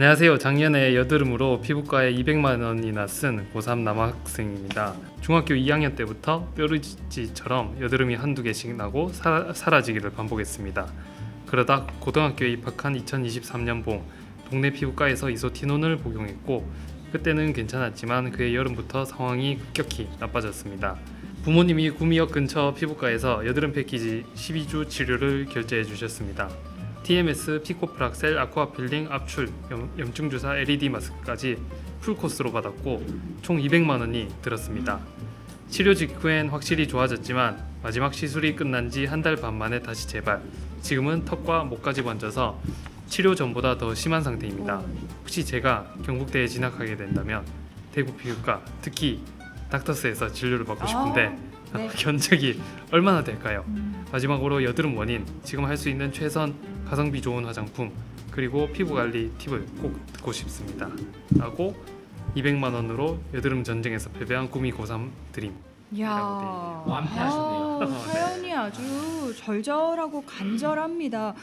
안녕하세요. 작년에 여드름으로 피부과에 200만 원이나 쓴 고3 남학생입니다. 중학교 2학년 때부터 뾰루지처럼 여드름이 한두 개씩 나고 사, 사라지기를 반복했습니다. 그러다 고등학교에 입학한 2023년 봄 동네 피부과에서 이소티논을 복용했고 그때는 괜찮았지만 그해 여름부터 상황이 급격히 나빠졌습니다. 부모님이 구미역 근처 피부과에서 여드름 패키지 12주 치료를 결제해 주셨습니다. TMS, 피코프락셀, 아쿠아필링, 압출, 염, 염증 주사, LED 마스크까지 풀 코스로 받았고 총 200만 원이 들었습니다. 치료 직후엔 확실히 좋아졌지만 마지막 시술이 끝난 지 한 달 반 만에 다시 재발. 지금은 턱과 목까지 번져서 치료 전보다 더 심한 상태입니다. 혹시 제가 경북대에 진학하게 된다면 대구 피부과 특히 닥터스에서 진료를 받고 싶은데 아, 네. 견적이 얼마나 될까요? 음. 마지막으로 여드름 원인 지금 할 수 있는 최선 가성비 좋은 화장품 그리고 피부 관리 팁을 꼭 듣고 싶습니다. 하고 200만 원으로 여드름 전쟁에서 패배한 구미 고3 드림. 이야, 라고 돼 완패하셨네요. 아, 사연이 아주 절절하고 간절합니다.